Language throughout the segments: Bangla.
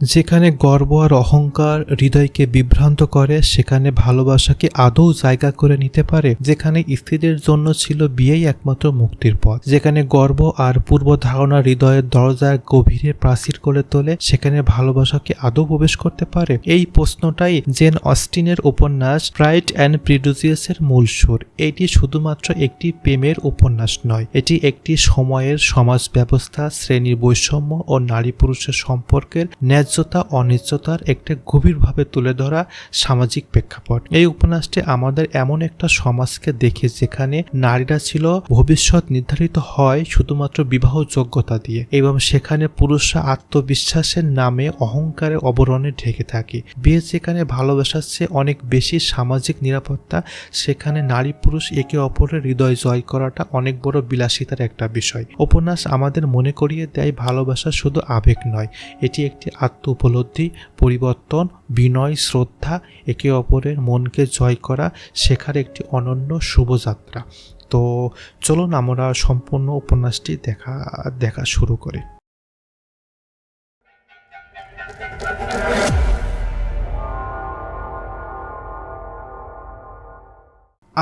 যেখানে গর্ব আর অহংকার হৃদয়কে বিভ্রান্ত করে, সেখানে ভালোবাসাকে আদৌ জায়গা করে নিতে পারে, যেখানে স্ত্রীদের জন্য ছিল বিয়েই একমাত্র মুক্তির পথ। যেখানে গর্ব আর পূর্ব ধারণা হৃদয়ের দরজার গভীরে প্রাচীর করে তোলে, সেখানে ভালোবাসাকে আদৌ প্রবেশ করতে পারে? এই প্রশ্নটাই জেন অস্টিনের উপন্যাস প্রাইড অ্যান্ড প্রিডুজিয়াসের মূল সুর। এটি শুধুমাত্র একটি প্রেমের উপন্যাস নয়, এটি একটি সময়ের সমাজ ব্যবস্থা, শ্রেণির বৈষম্য ও নারী পুরুষের সম্পর্কের ন্যায্যতা অনিশ্চয়তার একটা গভীরভাবে তুলে ধরা সামাজিক প্রেক্ষাপট। এই উপন্যাসটি আমাদের এমন একটা সমাজকে দেখে যেখানে নারীরা ছিল ভবিষ্যৎ নির্ধারিত হয় শুধুমাত্র বিবাহ যোগ্যতা দিয়ে এবং সেখানে পুরুষরা আত্মবিশ্বাসের নামে অহংকারের অবরণে ঢেকে থাকে। বিয়ে যেখানে ভালোবাসার চেয়ে অনেক বেশি সামাজিক নিরাপত্তা, সেখানে নারী পুরুষ একে অপরের হৃদয় জয় করাটা অনেক বড় বিলাসিতার একটা বিষয়। উপন্যাস আমাদের মনে করিয়ে দেয়, ভালোবাসা শুধু আবেগ নয়, এটি একটি আত্ম উপলব্ধি, পরিবর্তন, বিনয়, শ্রদ্ধা, একে অপরের মনকে জয় করা শেখার একটি অনন্য শুভযাত্রা। তো চলুন আমরা সম্পূর্ণ উপন্যাসটি দেখা দেখা শুরু করি।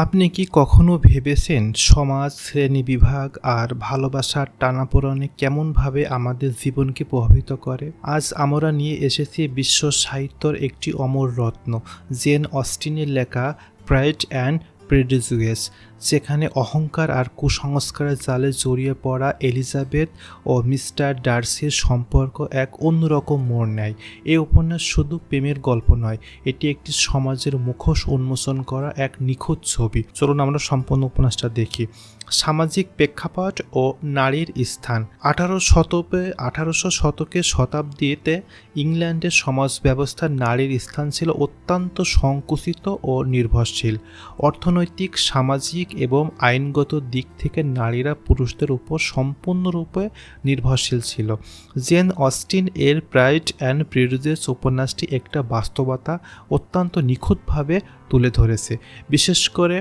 আপনি কি কখনো ভেবেছেন সমাজ, শ্রেণি বিভাগ আর ভালোবাসার টানাপোড়নে কেমনভাবে আমাদের জীবনকে প্রভাবিত করে? আজ আমরা নিয়ে এসেছি বিশ্ব সাহিত্যর একটি অমর রত্ন, জেন অস্টিনের লেখা, প্রাইড অ্যান্ড প্রেডিজুয়েস যেখানে অহংকার আর কুসংস্কারের জালে জড়িয়ে পড়া এলিজাবেথ ও মিস্টার ডার্সির সম্পর্ক এক অন্যরকম মোড় নেয়। এ উপন্যাস শুধু প্রেমের গল্প নয়, এটি একটি সমাজের মুখোশ উন্মোচন করা এক নিখুঁত ছবি। চলুন আমরা সম্পূর্ণ উপন্যাসটা দেখি। সামাজিক প্রেক্ষাপট ও নারীর স্থান। আঠারো শতকে, আঠারোশো শতকের শতাব্দীতে ইংল্যান্ডের সমাজ ব্যবস্থার নারীর স্থান ছিল অত্যন্ত সংকুচিত ও নির্ভরশীল। অর্থনৈতিক, সামাজিক এবং আইনগত দিক থেকে নারীরা পুরুষদের উপর সম্পূর্ণরূপে নির্ভরশীল ছিল। জেন অস্টিন এর প্রাইড অ্যান্ড প্রিরুজেস উপন্যাসটি একটা বাস্তবতা অত্যন্ত নিখুঁতভাবে তুলে ধরেছে। বিশেষ করে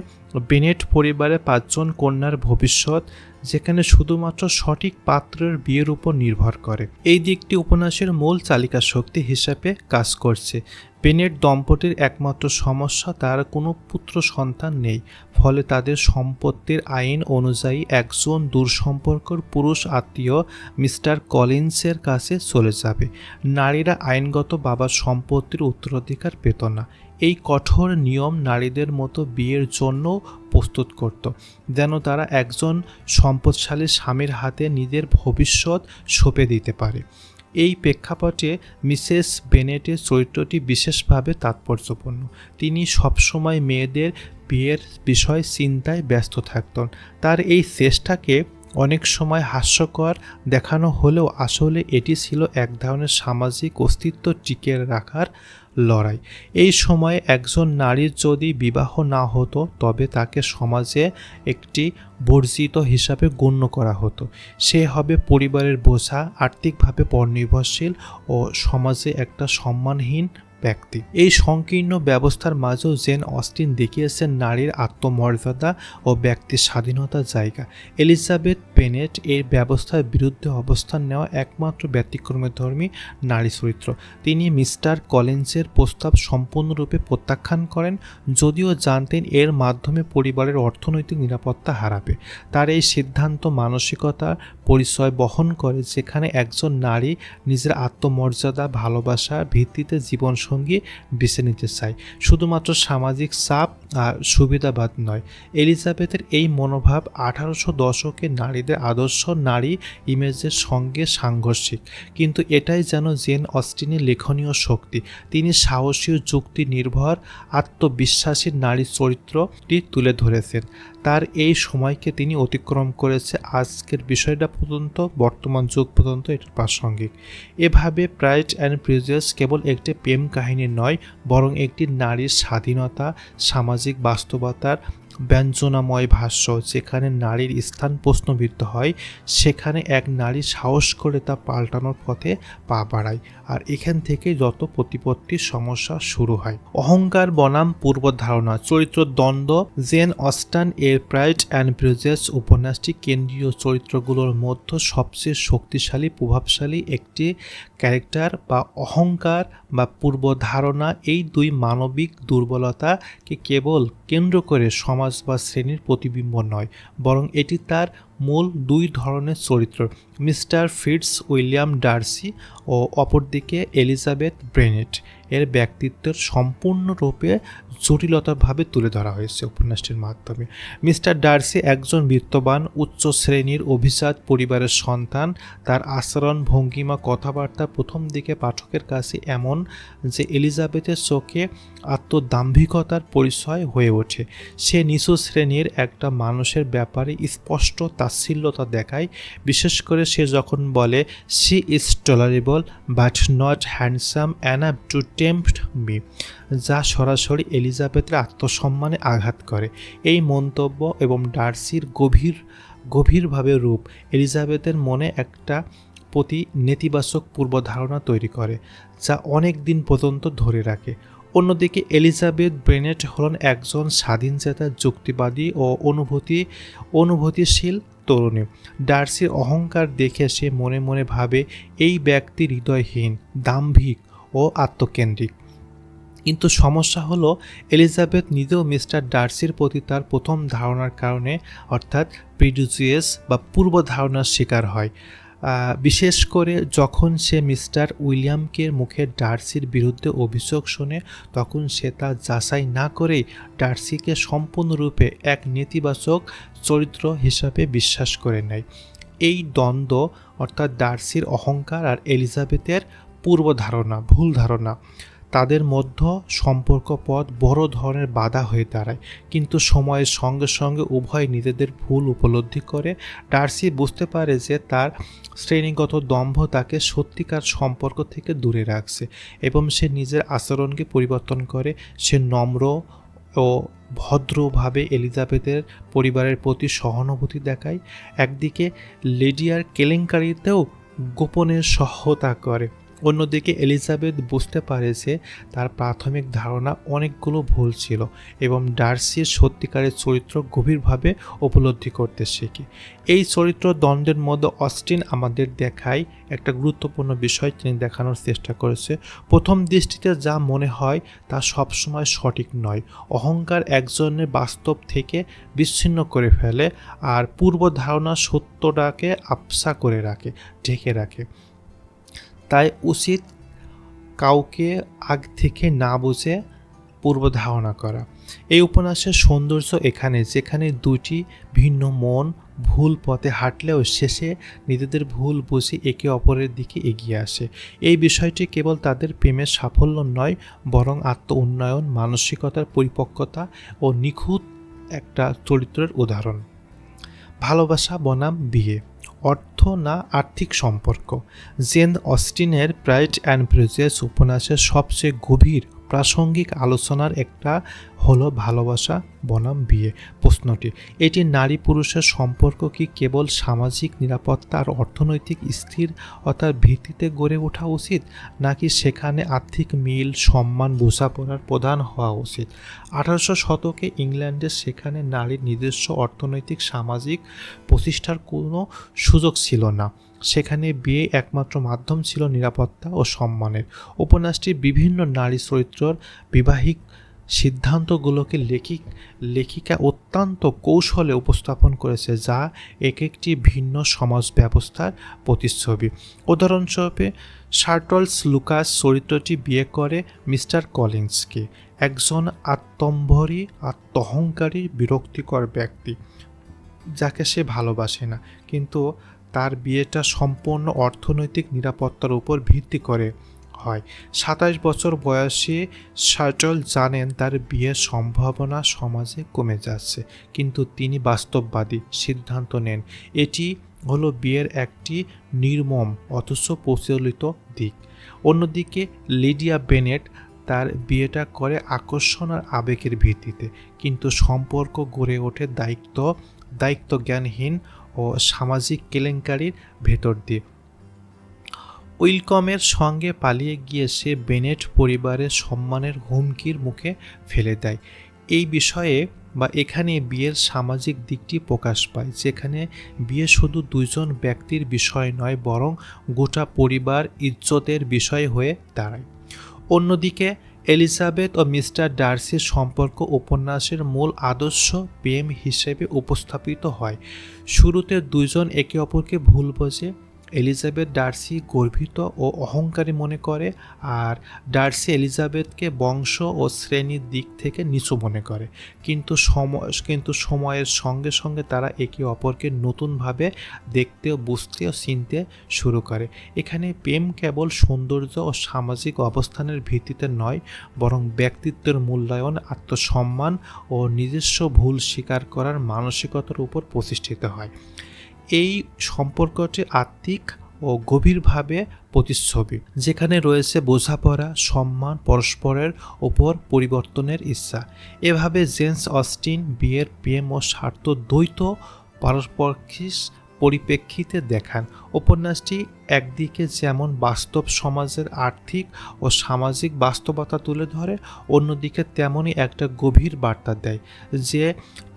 বেনেট পরিবারে পাঁচজন কন্যার ভবিষ্যৎ, যেখানে শুধুমাত্র সঠিক পাত্রের বিয়ের উপর নির্ভর করে। এই দিকটি উপন্যাসের মূল চালিকা শক্তি হিসাবে কাজ করছে। বেনেট দম্পতির একমাত্র সমস্যা, তার কোনো পুত্র সন্তান নেই। ফলে তাদের সম্পত্তির আইন অনুযায়ী একজন দূরসম্পর্কর পুরুষ আত্মীয় মিস্টার কলিন্সের কাছে চলে যাবে। নারীরা আইনগত বাবার সম্পত্তির উত্তরাধিকার পেত না। এই কঠোর নিয়ম নারীদের মতো বিয়ের জন্য প্রস্তুত করত। যেন তারা একজন সম্পদশালী স্বামীর হাতে নিজের ভবিষ্যৎ সঁপে দিতে পারে। এই প্রেক্ষাপটে মিসেস বেনেটের চরিত্রটি বিশেষভাবে তাৎপর্যপূর্ণ। তিনি সবসময় মেয়েদের বিয়ের বিষয় চিন্তায় ব্যস্ত থাকতেন। তার এই চেষ্টাকে অনেক সময় হাস্যকর দেখানো হলেও আসলে এটি ছিল এক ধরনের সামাজিক অস্তিত্ব টিকে রাখার লড়াই। এই সময়ে একজন নারীর যদি বিবাহ না হতো, তবে তাকে সমাজে একটি বর্জিত হিসাবে গণ্য করা হতো। সে হবে পরিবারের বোঝা, আর্থিকভাবে পরনির্ভরশীল ও সমাজে একটা সম্মানহীন ব্যক্তি। এই সংকীর্ণ ব্যবস্থার মাঝেও জেন অস্টিন দেখিয়েছেন নারীর আত্মমর্যাদা ও ব্যক্তির স্বাধীনতার জায়গা। এলিজাবেথ পেনেট এর ব্যবস্থার বিরুদ্ধে অবস্থান নেওয়া একমাত্র ব্যতিক্রমের ধর্মী নারী চরিত্র। তিনি মিস্টার কলেন্সের প্রস্তাব সম্পূর্ণরূপে প্রত্যাখ্যান করেন, যদিও জানতেন এর মাধ্যমে পরিবারের অর্থনৈতিক নিরাপত্তা হারাবে। তার এই সিদ্ধান্ত মানসিকতার পরিচয় বহন করে, যেখানে একজন নারী নিজের আত্মমর্যাদা, ভালোবাসা ভিত্তিতে জীবনসঙ্গী বেছে নিতে চায়। শুধুমাত্র সামাজিক চাপ আর সুবিধাবাদ নয়। এলিজাবেথের এই মনোভাব আঠারোশো দশকে নারীদের আদর্শ নারী ইমেজের সঙ্গে সাংঘর্ষিক। কিন্তু এটাই যেন জেন অস্টিনের লেখনীয় শক্তি। তিনি সাহসী যুক্তি নির্ভর আত্মবিশ্বাসী নারী চরিত্রটি তুলে ধরেছেন। তার এই সময়কে তিনি অতিক্রম করেছে আজকের বিষয়টা পর্যন্ত, বর্তমান যুগ পর্যন্ত এটি প্রাসঙ্গিক। এভাবে প্রাইড অ্যান্ড প্রিজিয়াস কেবল একটি প্রেম কাহিনী নয়, বরং একটি নারীর স্বাধীনতা, সামাজিক বাস্তবতার ব্যঞ্জনাময় ভাষ্য, যেখানে নারীর স্থান প্রশ্নবিদ্ধ হয়, সেখানে এক নারী সাহস করে তা পাল্টানোর পথে পা বাড়ায়, আর এখান থেকে যত প্রতিপত্তির সমস্যা শুরু হয়। অহংকার বনাম পূর্ব ধারণা, চরিত্র দ্বন্দ্ব, জেন অস্টান, এর প্রাইড অ্যান্ড ব্রিজেস উপন্যাসটি কেন্দ্রীয় চরিত্রগুলোর মধ্যে সবচেয়ে শক্তিশালী, প্রভাবশালী একটি ক্যারেক্টার বা অহংকার বা পূর্ব ধারণা এই দুই মানবিক দুর্বলতাকে কেবল কেন্দ্র করে সমাজ বা শ্রেণির প্রতিবিম্ব নয়, বরং এটি তার মূল দুই ধরনের চরিত্র, মিস্টার ফিটস উইলিয়াম ডার্সি ও অপরদিকে এলিজাবেথ ব্রেনেট। এর ব্যক্তিত্বের সম্পূর্ণরূপে জটিলতাভাবে তুলে ধরা হয়েছে উপন্যাসটির মাধ্যমে। মিস্টার ডার্সি একজন বিত্তবান, উচ্চ শ্রেণির অভিজাত পরিবারের সন্তান। তার আচরণ, ভঙ্গিমা, কথাবার্তা প্রথম দিকে পাঠকের কাছে এমন যে এলিজাবেথের চোখে আত্মদাম্ভিকতার পরিচয় হয়ে ওঠে। সে নিচু শ্রেণির একটা মানুষের ব্যাপারে স্পষ্ট তাচ্ছিল্যতা দেখায়। বিশেষ করে সে যখন বলে she is tolerable but not handsome enough to tempt me যা সরাসরি এলিজাবেথের আত্মসম্মানে আঘাত করে। এই মন্তব্য এবং ডার্সির গভীর, গভীরভাবে রূপ এলিজাবেথের মনে একটা প্রতি নেতিবাচক পূর্বধারণা তৈরি করে, যা অনেক দিন পর্যন্ত ধরে রাখে। অন্যদিকে এলিজাবেথ ব্রেনেট হলেন একজন স্বাধীনচেতা যুক্তিবাদী ও অনুভূতি, অনুভূতিশীল তরুণী। ডার্সির অহংকার দেখে সে মনে মনে ভাবে, এই ব্যক্তি হৃদয়হীন, দাম্ভিক ও আত্মকেন্দ্রিক। কিন্তু সমস্যা হলো এলিজাবেথ নিজেও মিস্টার ডার্সির প্রতি তার প্রথম ধারণার কারণে অর্থাৎ প্রিডুজিয়াস বা পূর্ব ধারণার শিকার হয়। বিশেষ করে যখন সে মিস্টার উইলিয়ামকে মুখে ডার্সির বিরুদ্ধে অভিযোগ শোনে, তখন সে তা যাচাই না করেই ডার্সিকে সম্পূর্ণরূপে এক নেতিবাচক চরিত্র হিসাবে বিশ্বাস করে নেয়। এই দ্বন্দ্ব অর্থাৎ ডার্সির অহংকার আর এলিজাবেথের পূর্ব ধারণা, ভুল ধারণা। তাদের মধ্যে সম্পর্ক পথ বড় ধরনের বাধা হয়ে দাঁড়ায়। কিন্তু সময়ের সঙ্গে সঙ্গে উভয় নিজেদের ভুল উপলব্ধি করে, ডার্সি বুঝতে পারে যে তার শ্রেণীগত দম্ভ তাকে সত্যিকার সম্পর্ক থেকে দূরে রাখছে এবং সে নিজের আচরণকে পরিবর্তন করে। সে নম্র ও ভদ্রভাবে এলিজাবেথের পরিবারের প্রতি সহানুভূতি দেখায়। একদিকে লেডিয়ার কেলেঙ্কারিতেও গোপনের সহায়তা করে। অন্যদিকে এলিজাবেথ বুঝতে পারে যে তার প্রাথমিক ধারণা অনেকগুলো ভুল ছিল এবং ডার্সির সত্যিকারের চরিত্র গভীরভাবে উপলব্ধি করতে শেখে। এই চরিত্র দ্বন্দ্বের মধ্যে অস্টিন আমাদের দেখায় একটা গুরুত্বপূর্ণ বিষয় তিনি দেখানোর চেষ্টা করেছে। প্রথম দৃষ্টিতে যা মনে হয় তা সবসময় সঠিক নয়। অহংকার একজনের বাস্তব থেকে বিচ্ছিন্ন করে ফেলে আর পূর্ব ধারণা সত্যটাকে আবসা করে রাখে, ঢেকে রাখে। তাই উচিত কাউকে আগ থেকে না বুঝে পূর্ব ধারণা করা। এই উপন্যাসের সৌন্দর্য এখানে, যেখানে দুটি ভিন্ন মন ভুল পথে হাঁটলেও শেষে নিজেদের ভুল বুঝে একে অপরের দিকে এগিয়ে আসে। এই বিষয়টি কেবল তাদের প্রেমের সাফল্য নয়, বরং আত্ম উন্নয়ন মানসিকতার পরিপক্কতা ও নিখুঁত একটা চরিত্রের উদাহরণ। ভালোবাসা বনাম বিয়ে। অর্থ না আর্থিক সম্পর্ক। জেন অস্টিনের প্রাইড অ্যান্ড প্রেজেস উপন্যাসের সবচেয়ে গভীর প্রাসঙ্গিক আলোচনার একটা হলো ভালোবাসা বনাম বিয়ে। প্রশ্নটি, এটি নারী পুরুষের সম্পর্ক কি কেবল সামাজিক নিরাপত্তা আর অর্থনৈতিক স্থিরতার ভিত্তিতে গড়ে ওঠা উচিত, নাকি সেখানে আর্থিক মিল, সম্মান, বোঝাপড়ার প্রধান হওয়া উচিত? আঠারোশো শতকে ইংল্যান্ডে সেখানে নারীর নিজস্ব অর্থনৈতিক সামাজিক প্রতিষ্ঠার কোনো সুযোগ ছিল না। সেখানে বিয়ে একমাত্র মাধ্যম ছিল নিরাপত্তা ও সম্মানের। উপন্যাসটি বিভিন্ন নারী চরিত্রর বিবাহিক সিদ্ধান্তগুলোকে লেখিক, লেখিকা অত্যন্ত কৌশলে উপস্থাপন করেছে, যা এক একটি ভিন্ন সমাজ ব্যবস্থার প্রতিচ্ছবি। উদাহরণস্বরূপে শার্টলস লুকাস চরিত্রটি বিয়ে করে মিস্টার কলিন্সকে, একজন আত্মম্ভরী, আত্মহংকারী, বিরক্তিকর ব্যক্তি, যাকে সে ভালোবাসে না। কিন্তু তার বিয়েটা সম্পূর্ণ অর্থনৈতিক নিরাপত্তার উপর ভিত্তি করে হয়। সাতাশ বছর বয়সে শাটল জানেন তার বিয়ের সম্ভাবনা সমাজে কমে যাচ্ছে, কিন্তু তিনি বাস্তববাদী সিদ্ধান্ত নেন। এটি হলো বিয়ের একটি নির্মম অথচ প্রচলিত দিক। অন্যদিকে লিডিয়া বেনেট তার বিয়েটা করে আকর্ষণ আর আবেগের ভিত্তিতে, কিন্তু সম্পর্ক গড়ে ওঠে দায়িত্ব দায়িত্ব জ্ঞানহীন ও সামাজিক কেলেঙ্কারির ভেতর দিয়ে। উইলকমের সঙ্গে পালিয়ে গিয়ে সে বেনেট পরিবারের সম্মানের হুমকির মুখে ফেলে দেয়। এই বিষয়ে বা এখানে বিয়ের সামাজিক দিকটি প্রকাশ পায়, যেখানে বিয়ে শুধু দুইজন ব্যক্তির বিষয় নয়, বরং গোটা পরিবার ইজ্জতের বিষয় হয়ে দাঁড়ায়। অন্যদিকে এলিজাবেথ ও মিস্টার ডার্সির সম্পর্ক উপন্যাসের মূল আদর্শ প্রেম হিসেবে উপস্থাপিত হয়। শুরুতে দুজন একে অপরকে ভুল বোঝে এলিজাবেথ ডার্সি গর্বিত ও অহংকারী মনে করে, আর ডার্সি এলিজাবেথকে বংশ ও শ্রেণির দিক থেকে নিচু মনে করে। কিন্তু সময় কিন্তু সময়ের সঙ্গে সঙ্গে তারা একে অপরকে নতুনভাবে দেখতে ও বুঝতে ও চিনতে শুরু করে। এখানে প্রেম কেবল সৌন্দর্য ও সামাজিক অবস্থানের ভিত্তিতে নয়, বরং ব্যক্তিত্বের মূল্যায়ন, আত্মসম্মান ও নিজস্ব ভুল স্বীকার করার মানসিকতার উপর প্রতিষ্ঠিত হয়। এই সম্পর্কটি আত্মিক ও গভীরভাবে প্রতিচ্ছবি, যেখানে রয়েছে বোঝাপড়া, সম্মান, পরস্পরের ওপর পরিবর্তনের ইচ্ছা। এভাবে জেন্স অস্টিন বিয়ের প্রেম ও স্বার্থ দ্বৈত পারস্পর্কিক পরিপ্রেক্ষিতে দেখান। উপন্যাসটি একদিকে যেমন বাস্তব সমাজের আর্থিক ও সামাজিক বাস্তবতা তুলে ধরে, অন্যদিকে তেমনই একটা গভীর বার্তা দেয়, যে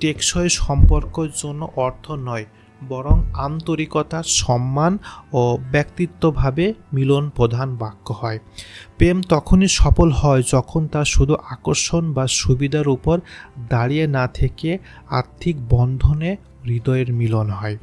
টেকসই সম্পর্কের জন্য অর্থ নয় বরং আন্তরিকতা, সম্মান ও ব্যক্তিত্বভাবে মিলন প্রধান বাক্য হয়। প্রেম তখনই সফল হয় যখন তা শুধু আকর্ষণ বা সুবিধার উপর দাঁড়িয়ে না থেকে আর্থিক বন্ধনে হৃদয়ের মিলন হয়।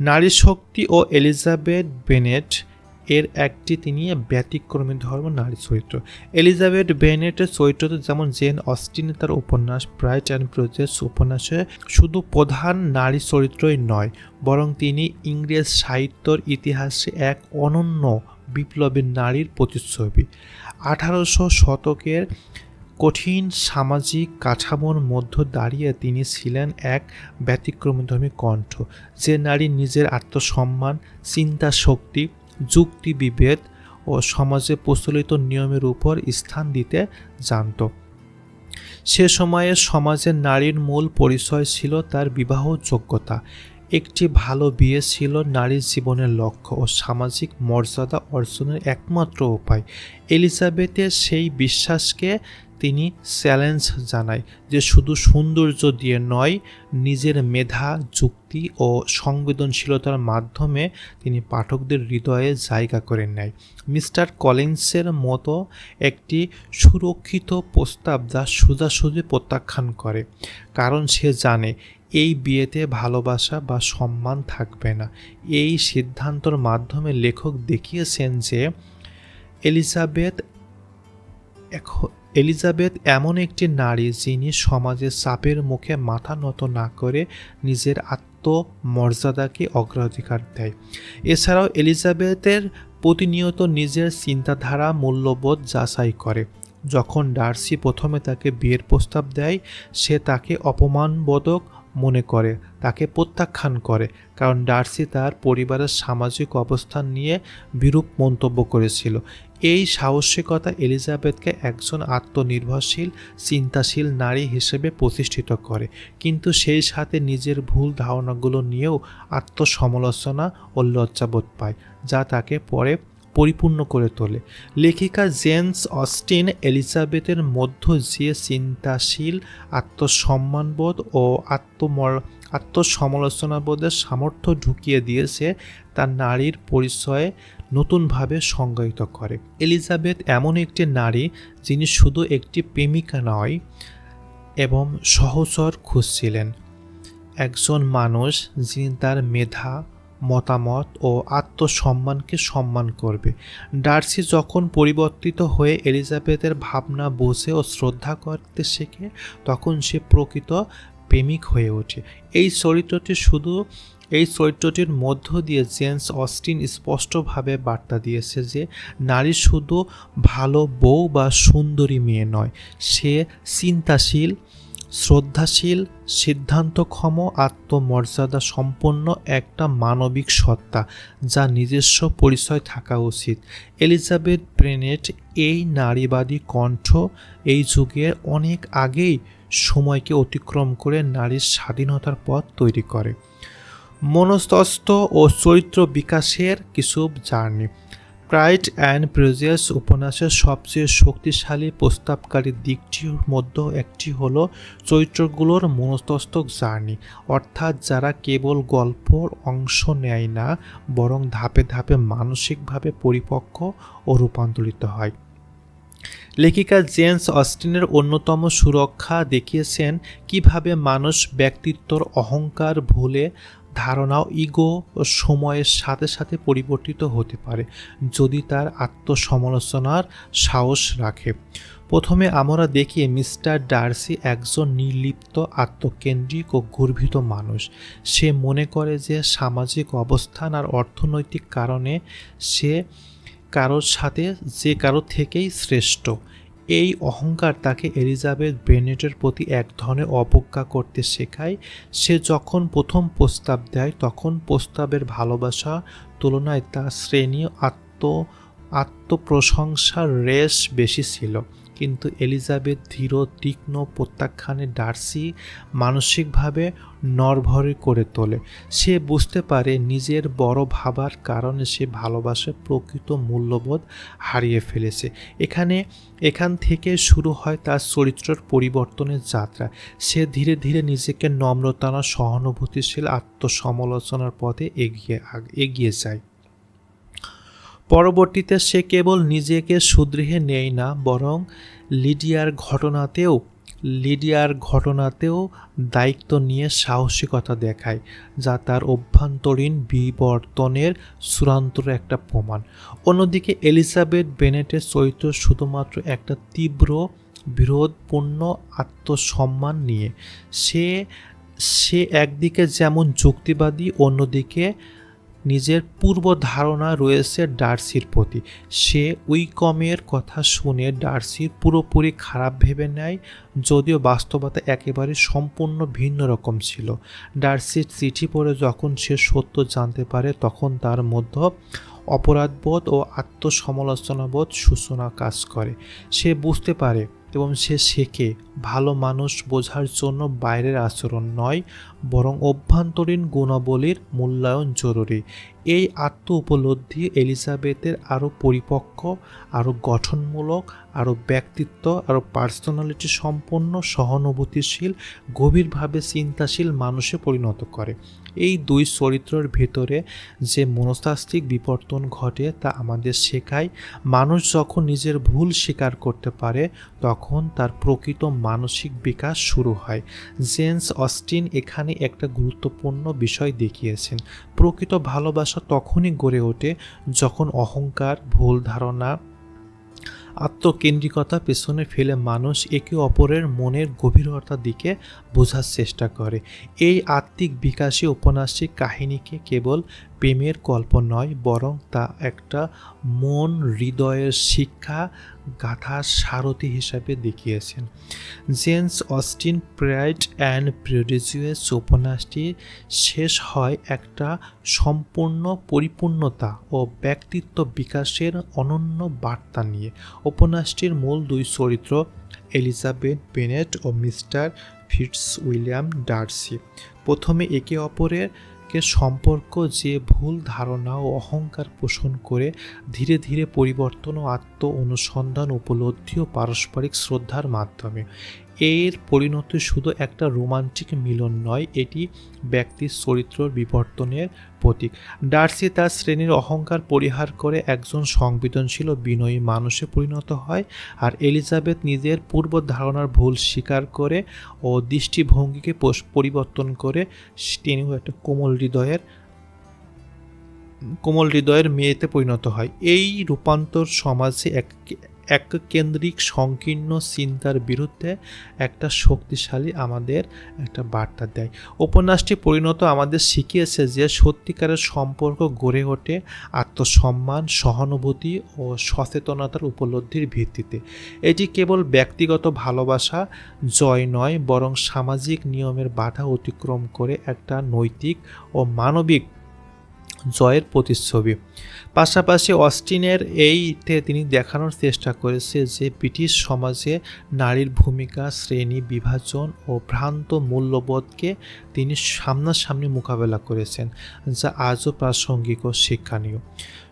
নারী শক্তি ও এলিজাবেথ বেনেট এর একটি তিনি ব্যতিক্রমী ধর্ম নারী চরিত্র। এলিজাবেথ বেনেটের চরিত্রতে যেমন জেন অস্টিন তার উপন্যাস ব্রাইট অ্যান্ড প্রজেস উপন্যাসে শুধু প্রধান নারী চরিত্রই নয়, বরং তিনি ইংরেজ সাহিত্যর ইতিহাসে এক অনন্য বিপ্লবী নারীর প্রতিচ্ছবি। আঠারোশো শতকের কঠিন সামাজিক কাঠামোর মধ্য দাঁড়িয়ে তিনি ছিলেন এক ব্যতিক্রমধর্মী কণ্ঠ। যে নারী নিজের আত্মসম্মান চিন্তা শক্তি যুক্তি, বিভেদ ও সমাজে প্রচলিত নিয়মের উপর স্থান দিতে জানত। সে সময়ে সমাজের নারীর মূল পরিচয় ছিল তার বিবাহ যোগ্যতা একটি ভালো বিয়ে ছিল নারীর জীবনের লক্ষ্য ও সামাজিক মর্যাদা অর্জনের একমাত্র উপায়। এলিজাবেথের সেই বিশ্বাসকে তিনি চ্যালেঞ্জ জানায় যে শুধু সৌন্দর্য দিয়ে নয়, নিজের মেধা, যুক্তি ও সংবেদনশীলতার মাধ্যমে তিনি পাঠকদের হৃদয়ে জায়গা করে নেয়। মিস্টার কলিন্সের মতো একটি সুরক্ষিত প্রস্তাব যা সোজাসুজি প্রত্যাখ্যান করে, কারণ সে জানে এই বিয়েতে ভালোবাসা বা সম্মান থাকবে না। এই সিদ্ধান্তর মাধ্যমে লেখক দেখিয়েছেন যে এলিজাবেথ এখন এলিজাবেথ এমন একটি নারী যিনি সমাজের চাপের মুখে মাথা নত না করে নিজের আত্মমর্যাদাকে অগ্রাধিকার দেয়। এছাড়াও এলিজাবেথের প্রতিনিয়ত নিজের চিন্তাধারা মূল্যবোধ যাচাই করে। যখন ডার্সি প্রথমে তাকে বিয়ের প্রস্তাব দেয়, সে তাকে অপমানবোধক মনে করে, তাকে প্রত্যাখ্যান করে, কারণ ডার্সি তার পরিবারের সামাজিক অবস্থান নিয়ে বিরূপ মন্তব্য করেছিল। এই সাহসিকতা এলিজাবেথকে একজন আত্মনির্ভরশীল, চিন্তাশীল নারী হিসেবে প্রতিষ্ঠিত করে, কিন্তু সেই সাথে নিজের ভুল ধারণাগুলো নিয়েও আত্মসমালোচনা ও লজ্জাবোধ পায়, যা তাকে পরে পরিপূর্ণ করে তোলে। লেখিকা জেন্স অস্টিন এলিজাবেথের মধ্য যে চিন্তাশীল, আত্মসম্মানবোধ ও আত্মমর, আত্মসমালোচনাবোধের সামর্থ্য ঢুকিয়ে দিয়েছে তার নারীর পরিচয়ে নতুনভাবে সংজ্ঞায়িত করে। এলিজাবেথ এমন একটি নারী যিনি শুধু একটি প্রেমিকা নয় এবং সহচর খুঁজছিলেন। একজন মানুষ যিনি তার মেধা মতামত ও আত্মসম্মানকে সম্মান করবে। ডার্সি যখন পরিবর্তিত হয়ে এলিজাবেথের ভাবনা, বোঝে ও শ্রদ্ধা করতে শেখে, তখন সে প্রকৃত প্রেমিক হয়ে ওঠে। এই চরিত্রটি শুধু, এই চরিত্রটির মধ্য দিয়ে জেমস অস্টিন স্পষ্টভাবে বার্তা দিয়েছে যে, নারী শুধু ভালো বউ বা সুন্দরী মেয়ে নয়, সে চিন্তাশীল শ্রদ্ধাশীল, সিদ্ধান্তক্ষম, আত্মমর্যাদা সম্পন্ন একটা মানবিক সত্তা যা নিজস্ব পরিচয় থাকা উচিত। এলিজাবেথ ব্রেনেট এই নারীবাদী কণ্ঠ এই যুগের অনেক আগেই সময়কে অতিক্রম করে নারীর স্বাধীনতার পথ তৈরি করে। মনস্তস্থ ও চরিত্র বিকাশের কিছু জার্নি। প্রাইড অ্যান্ড প্রেজিয়াস উপন্যাসের সবচেয়ে শক্তিশালী প্রস্তাবকারী দিকটির মধ্যে একটি হলো চরিত্রগুলোর মনস্তস্তক জার্নি। অর্থাৎ যারা কেবল গল্পর অংশ নেয় না, বরং ধাপে ধাপে মানসিকভাবে পরিপক্ক ও রূপান্তরিত হয়। লেখিকা জেমস অস্টিনের অন্যতম সুরক্ষা দেখিয়েছেন কীভাবে মানুষ ব্যক্তিত্বর অহংকার ভুলে ধারণাও ইগো সময়ের সাথে সাথে পরিবর্তিত হতে পারে যদি তার আত্মসমালোচনার সাহস রাখে। প্রথমে আমরা দেখি মিস্টার ডার্সি একজন নির্লিপ্ত, আত্মকেন্দ্রিক ও গর্বিত মানুষ। সে মনে করে যে সামাজিক অবস্থান আর অর্থনৈতিক কারণে সে কারোর সাথে, যে কারও থেকেই শ্রেষ্ঠ। এই অহংকার তাকে এলিজাবেথ বেনেটের প্রতি এক ধরনের অবজ্ঞা করতে শেখায়। সে যখন প্রথম প্রস্তাব দেয়, তখন প্রস্তাবের ভালোবাসা তুলনায় তার শ্রেণি আত্ম, আত্মপ্রশংসার রেশ বেশি ছিল। কিন্তু এলিজাবেথ ধীর, তীক্ষ্ণ, প্রত্যাখ্যানে ডার্সি মানসিকভাবে নরভরে করে তোলে। সে বুঝতে পারে নিজের বড় ভাবার কারণে সে ভালোবাসার প্রকৃত মূল্যবোধ হারিয়ে ফেলেছে। এখানে, এখান থেকে শুরু হয় তার চরিত্রের পরিবর্তনের যাত্রা। সে ধীরে ধীরে নিজেকে নম্রতা সহানুভূতিশীল আত্মসমালোচনার পথে এগিয়ে এগিয়ে যায়। পরবর্তীতে সে কেবল নিজেকে সুদৃঢ়ে নেয় না, বরং লিডিয়ার ঘটনাতেও লিডিয়ার ঘটনাতেও দায়িত্ব নিয়ে সাহসিকতা দেখায়, যা তার অভ্যন্তরীণ বিবর্তনের চূড়ান্ত একটা প্রমাণ। অন্যদিকে এলিজাবেথ বেনেটের চরিত্র শুধুমাত্র একটা তীব্র, বিরোধপূর্ণ আত্মসম্মান নিয়ে। সে সে একদিকে যেমন যুক্তিবাদী, অন্যদিকে নিজের পূর্ব ধারণা রয়েছে ডার্সির প্রতি। সে উইকমের কথা শুনে ডার্সির পুরোপুরি খারাপ ভেবে নেয়, যদিও বাস্তবতা একেবারে সম্পূর্ণ ভিন্ন রকম ছিল। ডার্সির চিঠি পড়ে যখন সে সত্য জানতে পারে, তখন তার মধ্যে অপরাধবোধ ও আত্মসমালোচনাবোধ সূচনা কাজ করে। সে বুঝতে পারে এবং সে শেখে, ভালো মানুষ বোঝার জন্য বাইরের আচরণ নয় বরং অভ্যন্তরীণ গুণাবলীর মূল্যায়ন জরুরি। এই আত্ম উপলব্ধি এলিজাবেথের আরও পরিপক্ক, আরও গঠনমূলক, আরও ব্যক্তিত্ব, আরও পার্সোনালিটি সম্পন্ন, সহানুভূতিশীল, গভীরভাবে চিন্তাশীল মানুষে পরিণত করে। এই দুই চরিত্রের ভেতরে যে মনস্তাত্ত্বিক বিবর্তন ঘটে তা আমাদের শেখায়, মানুষ যখন নিজের ভুল স্বীকার করতে পারে, তখন তার প্রকৃত মানসিক বিকাশ শুরু হয়। জেন্স অস্টিন এখানে একটা গুরুত্বপূর্ণ বিষয় দেখিয়েছেন। প্রকৃত ভালোবাসা তখনই গড়ে ওঠে যখন অহংকার, ভুল ধারণা, আত্মকেন্দ্রিকতা পেছনে ফেলে মানুষ একে অপরের মনের গভীরতার দিকে বোঝার চেষ্টা করে। এই আত্মিক বিকাশী উপন্যাসিক কাহিনীকে কেবল প্রেমের গল্প নয়, বরং তা একটা মন হৃদয়ের শিক্ষা গাথার সারথী হিসাবে দেখিয়েছেন। Jane's Austen Pride and Prejudice উপন্যাসটি শেষ হয় একটা সম্পূর্ণ পরিপূর্ণতা ও ব্যক্তিত্ব বিকাশের অনন্য বার্তা নিয়ে। উপন্যাসটির মূল দুই চরিত্র এলিজাবেথ বেনেট ও মিস্টার ফিটস উইলিয়াম ডার্সি। প্রথমে একে অপরের কে সম্পর্ক যে ভুল ধারণা ও অহংকার পোষণ করে ধীরে ধীরে পরিবর্তন ও আত্ম অনুসন্ধান উপলব্ধি ও পারস্পরিক শ্রদ্ধার মাধ্যমে। এর পরিণতি শুধু একটা রোমান্টিক মিলন নয়, এটি ব্যক্তির চরিত্র বিবর্তনের প্রতীক। ডার্সি তার শ্রেণির অহংকার পরিহার করে একজন সংবেদনশীল ও বিনয়ী মানুষে পরিণত হয় আর এলিজাবেথ নিজের পূর্ব ধারণার ভুল স্বীকার করে ও দৃষ্টিভঙ্গিকে পরিবর্তন করে তিনিও একটা কোমল হৃদয়ের কোমল হৃদয়ের মেয়েতে পরিণত হয়। এই রূপান্তর সমাজে এক এক কেন্দ্রিক সংকীর্ণ চিন্তার বিরুদ্ধে একটা শক্তিশালী আমাদের একটা বার্তা দেয়। উপন্যাসটি পরিণত আমাদের শিখিয়েছে যে সত্যিকারের সম্পর্ক গড়ে ওঠে আত্মসম্মান, সহানুভূতি ও সচেতনতার উপলব্ধির ভিত্তিতে। এটি কেবল ব্যক্তিগত ভালোবাসা, জয় নয়, বরং সামাজিক নিয়মের বাধা অতিক্রম করে একটা নৈতিক ও মানবিক জয়ের প্রতিচ্ছবি। পাশাপাশি অস্টিনের এইতে তিনি দেখানোর চেষ্টা করেছে যে ব্রিটিশ সমাজে নারীর ভূমিকা, শ্রেণি, বিভাজন ও ভ্রান্ত মূল্যবোধকে তিনি সামনাসামনি মোকাবেলা করেছেন, যা আজও প্রাসঙ্গিক ও শিক্ষণীয়।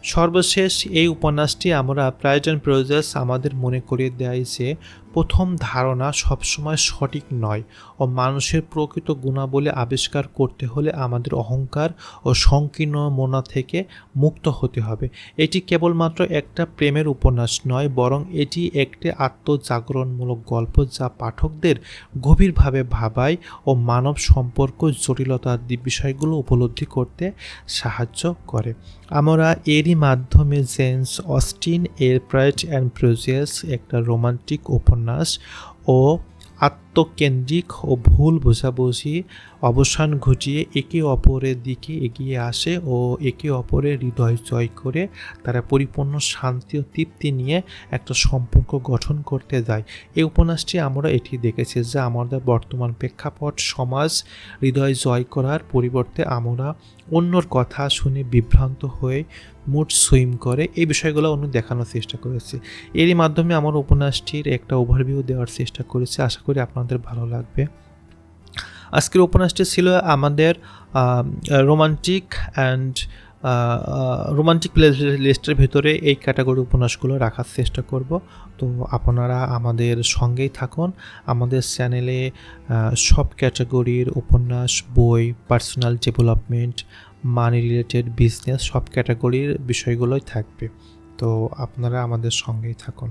সর্বশেষ এই উপন্যাসটি আমরা প্রাইড অ্যান্ড প্রয়োজাস আমাদের মনে করিয়ে দেয় যে প্রথম ধারণা সবসময় সঠিক নয় ও মানুষের প্রকৃত গুণাবলী আবিষ্কার করতে হলে আমাদের অহংকার ও সংকীর্ণ মনা থেকে মুক্ত হতে হবে। এটি কেবলমাত্র একটা প্রেমের উপন্যাস নয়, বরং এটি একটি আত্মজাগরণমূলক গল্প যা পাঠকদের গভীরভাবে ভাবায় ও মানব সম্পর্ক জটিলতার বিষয়গুলো উপলব্ধি করতে সাহায্য করে। আমরা এরই মাধ্যমে জেন্স অস্টিন এর প্রাইড অ্যান্ড প্রোজিয়াস একটা রোমান্টিক উপন্যাস ও আত্মকেন্দ্রিক ও ভুল বোঝাবুঝি অবসান ঘটিয়ে একে অপরের দিকে এগিয়ে আসে ও একে অপরের হৃদয় জয় করে তারা পরিপূর্ণ শান্তি ও তৃপ্তি নিয়ে একটা সম্পর্ক গঠন করতে যায়। এই উপন্যাসটি আমরা এটি দেখেছি যে আমাদের বর্তমান প্রেক্ষাপট সমাজ হৃদয় জয় করার পরিবর্তে আমরা অন্যর কথা শুনে বিভ্রান্ত হয়ে মুড সুইম করে এই বিষয়গুলো উনি দেখানোর চেষ্টা করেছে। এরই মাধ্যমে আমার উপন্যাসটির একটা ওভারভিউ দেওয়ার চেষ্টা করেছি। আশা করি আপনাদের ভালো লাগবে। আজকের উপন্যাসটি ছিল আমাদের রোমান্টিক অ্যান্ড রোমান্টিক প্লে, লিস্টের ভেতরে এই ক্যাটাগরি উপন্যাসগুলো রাখার চেষ্টা করব। তো আপনারা আমাদের সঙ্গেই থাকুন। আমাদের চ্যানেলে সব ক্যাটাগরির উপন্যাস, বই personal development money related business সব ক্যাটাগরির বিষয়গুলোই থাকবে। তো আপনারা আমাদের সঙ্গেই থাকুন।